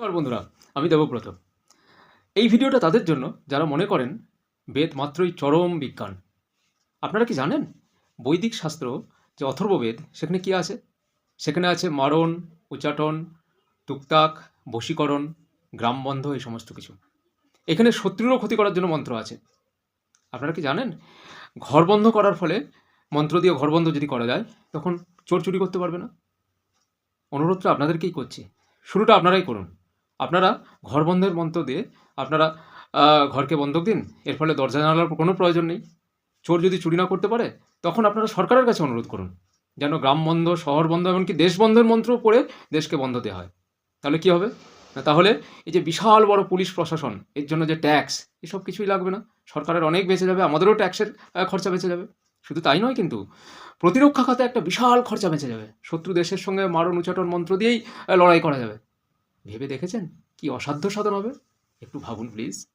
নমস্কার বন্ধুরা, আমি দেবব্রত। এই ভিডিওটা তাদের জন্য, যারা মনে করেন বেদ মাত্রই চরম বিজ্ঞান। আপনারা কি জানেন বৈদিক শাস্ত্র যে অথর্ববেদ সেখানে কি আছে? সেখানে আছে মারণ উচ্চাটন তুকতাক, বশীকরণ গ্রামবন্ধ এই সমস্ত কিছু। এখানে শত্রুরও ক্ষতি করার জন্য মন্ত্র আছে। আপনারা কি জানেন? ঘর বন্ধ করার ফলে মন্ত্র দিয়ে ঘর বন্ধ যদি করা যায়, তখন চোর চুরি করতে পারবে না। অনুরোধটা আপনাদেরকেই করছি। শুরুটা আপনারাই করুন। আপনারা ঘর বন্ধের মন্ত্র দিয়ে আপনারা ঘরকে বন্ধক দিন। এর ফলে দরজা জানালার কোনো প্রয়োজন নেই। চোর যদি চুরি না করতে পারে, তখন আপনারা সরকারের কাছে অনুরোধ করুন, যেন গ্রাম বন্ধ, শহর বন্ধ, এমনকি দেশ বন্ধের মন্ত্র পড়ে দেশকে বন্ধ দেওয়া হয়। তাহলে কি হবে? না, তাহলে এই যে বিশাল বড় পুলিশ প্রশাসন, এর জন্য যে ট্যাক্স, এসব কিছুই লাগবে না। সরকারের অনেক বেঁচে যাবে, আমাদেরও ট্যাক্সের খরচা বেঁচে যাবে। শুধু তাই নয় কিন্তু, প্রতিরক্ষা খাতে একটা বিশাল খরচা বেঁচে যাবে। শত্রু দেশের সঙ্গে মারণ, উচাটন মন্ত্র দিয়েই লড়াই করা যাবে। ভেবে দেখেছেন? কি অসাধ্য সাধন হবে? একটু ভাবুন প্লিজ